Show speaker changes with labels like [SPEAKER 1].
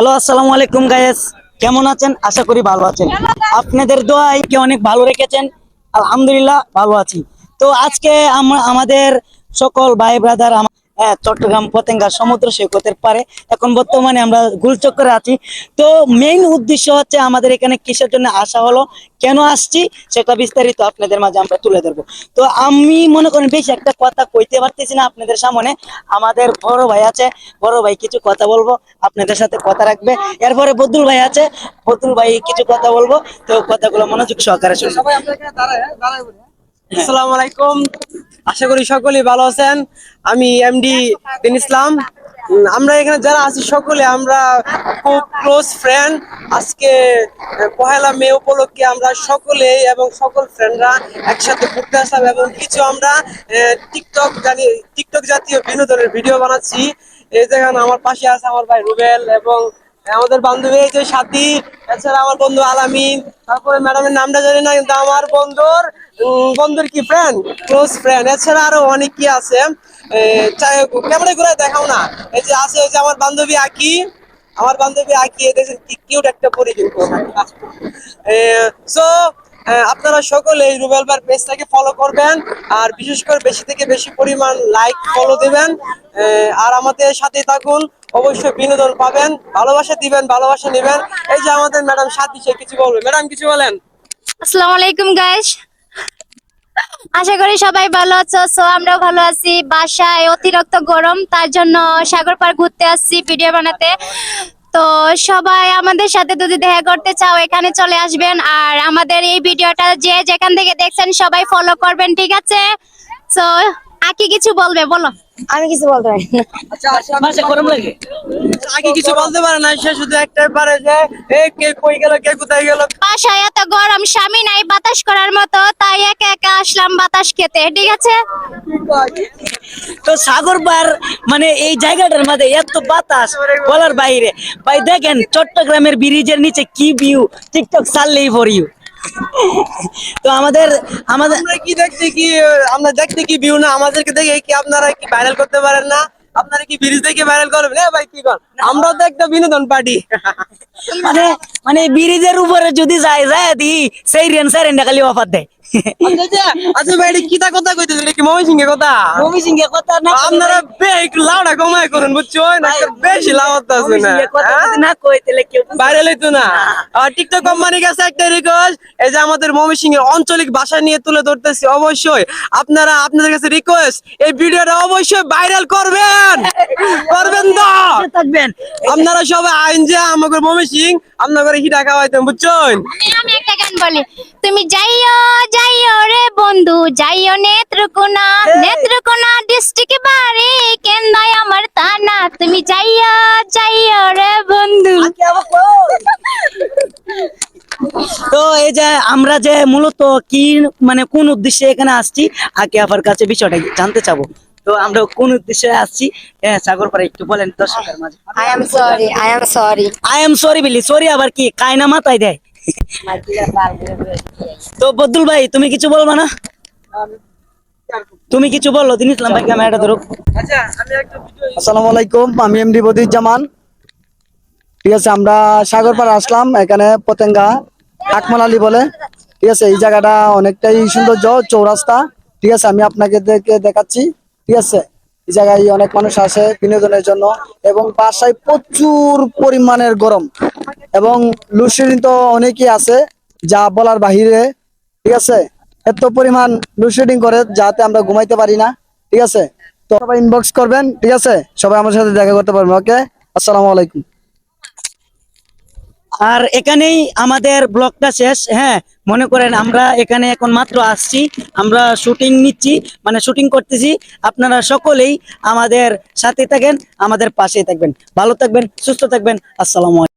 [SPEAKER 1] Hello আসসালামু আলাইকুম guys কেমন আছেন? আশা করি ভালো আছেন। আপনাদের দোয়াই কে অনেক ভালো রেখেছেন। আলহামদুলিল্লাহ ভালো আছি। তো আজকে আমরা আমাদের সকল ভাই ব্রাদার হ্যাঁ চট্টগ্রাম পতেঙ্গা সমুদ্র সৈকতের পারে এখন বর্তমানে আমরা গুলচক্করে আছি। তো মেইন উদ্দেশ্য হচ্ছে আমাদের এখানে কিসের জন্য আসা হলো, কেন আসছি সেটা বিস্তারিত আপনাদের মাঝে আমরা তুলে ধরবো। তো আমি মনে করেন বেশি একটা কথা কইতে পারতেছি না আপনাদের সামনে। আমাদের বড় ভাই আছে, বড় ভাই কিছু কথা বলব, আপনাদের সাথে কথা রাখবে। এরপরে বদুল ভাই আছে বদুল ভাই কিছু কথা বলব, তো কথাগুলো মনোযোগ সহকারে শুনব।
[SPEAKER 2] আসসালামু আলাইকুম। আশা করি সকলেই ভালো আছেন। আমি এমডি দিন ইসলাম। আমরা এখানে যারা আছি সকলে আমরা খুব ক্লোজ ফ্রেন্ড আজকে পহেলা মে উপলক্ষে আমরা সকলে এবং সকল ফ্রেন্ডরা একসাথে ঘুরতে আসলাম এবং কিছু আমরা টিকটক জানি টিকটক জাতীয় বিনোদনের ভিডিও বানাচ্ছি। এই দেখেন আমার পাশে আছে আমার ভাই রুবেল এবং আমাদের বান্ধবী যে সাথী, এছাড়া আমার বন্ধু আলামিন, তারপরে ম্যাডামের নামটা জানি না, কিন্তু আমার বন্ধুর বন্ধুর কি ফ্রেন্ড ক্লোজ ফ্রেন্ড এছাড়া আরও অনেক কি আছে। ক্যামেরা ঘুরে দেখাও না। এই যে আছে যে আমার বান্ধবী আকি। আমার বান্ধবী আকি দেখেন কি কিউট একটা পরি কিন্তু সো আপনারা সকলে এই রুবেল বার পেজটাকে ফলো করবেন। আর বিশেষ করে বেশি থেকে বেশি পরিমাণ লাইক ফলো দিবেন। আর আমাদের সাথে থাকুন। অবশ্যই বিনোদন পাবেন। ভালোবাসা দিবেন, ভালোবাসা নেবেন। এই যে আমাদের ম্যাডাম সাথী, সে কিছু বলবে। ম্যাডাম কিছু বলেন?
[SPEAKER 3] আসসালামু আলাইকুম গাইস আশা করি সবাই ভালো আছো। সো আমরাও ভালো আছি। বাসায় অতিরিক্ত গরম, তার জন্য সাগর পার ঘুরতে আসছি ভিডিও বানাতে। তো সবাই আমাদের সাথে যদি দেখা করতে চাও, এখানে চলে আসবেন। আর আমাদের এই ভিডিওটা যে যেখান থেকে দেখছেন, সবাই ফলো করবেন, ঠিক আছে? তো আকি কিছু বলবে, বলো।
[SPEAKER 4] আমি কিছু বলতে পারি না।
[SPEAKER 1] গরম লাগে।
[SPEAKER 2] আগে কিছু বলতে পারে না সে শুধু একটাই পারে যে এ কে কই গেল কে কোথায় গেল?
[SPEAKER 3] বাসায় এত গরম স্বামী নাই বাতাস করার মতো তাই একা একা আসলাম বাতাস খেতে ঠিক আছে?
[SPEAKER 1] তো সাগর পার মানে এই জায়গাটার মধ্যে এত বাতাস বলার বাইরে। ভাই দেখেন চট্টগ্রামের ব্রিজের নিচে কি ভিউ টিকটক চাললেই ফর ইউ তো আমাদের আমাদের
[SPEAKER 2] কি দেখতে কি আমরা দেখতে কি ভিউ না? আমাদেরকে দেখে কি আপনারা কি ভাইরাল করতে পারেন না? আপনারা কি ব্রিজ দেখে ভাইরাল করবেন? হ্যাঁ ভাই কি কর? আমরাও তো একটা বিনোদন পার্টি।
[SPEAKER 1] মানে মানে ব্রিজের উপরে যদি যায় যায় দি সেই রেন সাইরেনটা খালি অফার দেয়।
[SPEAKER 2] আচ্ছা ভাই এটা কিতা কথা কইতেছেন? কি মমি
[SPEAKER 1] সিং এর কথা না
[SPEAKER 2] আপনারা বে একটু লাউডা কমায় করুন বুঝছ? না বেশি লাউড আছে না?
[SPEAKER 1] কথা
[SPEAKER 2] হ্যাঁ?
[SPEAKER 1] না কই কেউ
[SPEAKER 2] বাইরে লইতো না। টিকটক কোম্পানির কাছে একটা রিকোয়েস্ট এই যে আমাদের ময়মনসিংহ এর আঞ্চলিক ভাষা নিয়ে তুলে ধরতেছি অবশ্যই। আপনারা আপনাদের কাছে রিকোয়েস্ট এই ভিডিওটা অবশ্যই ভাইরাল করবেন। করবেন তো।
[SPEAKER 1] থাকবেন
[SPEAKER 2] আপনারা সবাই আইন যে আমাকে ময়মনসিং আপনাদের হিটা খাওয়াইতেন বুঝছেন
[SPEAKER 3] বলি তুমি যাইও যাইও রে বন্ধু যাইও নেত্রকোনা নেত্রকোনা ডিস্ট্রিক্ট বাড়ি কেন্দায় আমার তানা। তুমি যাইও যাইও রে বন্ধু।
[SPEAKER 1] তো এই যে আমরা যে মূলত কি মানে কোন উদ্দেশ্যে এখানে আসছি আগে আবার কাছে বিষয়টা জানতে চাবো। তো আমরা কোন উদ্দেশ্যে আসছি? হ্যাঁ সাগর পাড়া একটু বলেন দর্শকের মাঝে।
[SPEAKER 4] I am sorry I am sorry
[SPEAKER 1] I am sorry বিলি সরি আবার কি? কায়না মাথায় দেয়। তো বদুল ভাই তুমি কিছু বলবা না? তুমি কিছু বলো দিন ইসলাম ভাই ক্যামেরাটা ধরো।
[SPEAKER 2] আচ্ছা আমি একটা ভিডিও
[SPEAKER 5] আসসালামু আলাইকুম আমি এমডি বদিউজ্জামান। ঠিক আছে আমরা সাগরপাড়া আসলাম এখানে পতেঙ্গা আকমাল আলী বলে। ঠিক আছে এই জায়গাটা অনেকটাই সৌন্দর্য চৌরাস্তা। ঠিক আছে আমি আপনাকে দেখে দেখাচ্ছি। ঠিক আছে জায়গায় অনেক মানুষ আসে বিনোদনের জন্য এবং বাসায় প্রচুর পরিমাণের গরম এবং লুডশেডিং তো অনেকই আছে, যা বলার বাহিরে, ঠিক আছে? এত পরিমাণ লুডশেডিং করে যাতে আমরা ঘুমাইতে পারি না, ঠিক আছে? তো সবাই ইনবক্স করবেন, ঠিক আছে? সবাই আমার সাথে দেখা করতে পারবেন ওকে আসসালামু আলাইকুম।
[SPEAKER 1] আর এখানেই আমাদের ব্লগটা শেষ। হ্যাঁ মনে করেন আমরা এখানে এখন মাত্র আসছি। আমরা শুটিং নিচ্ছি মানে শুটিং করতেছি। আপনারা সকলেই আমাদের সাথে থাকেন, আমাদের পাশে থাকবেন। ভালো থাকবেন, সুস্থ থাকবেন। আসসালামু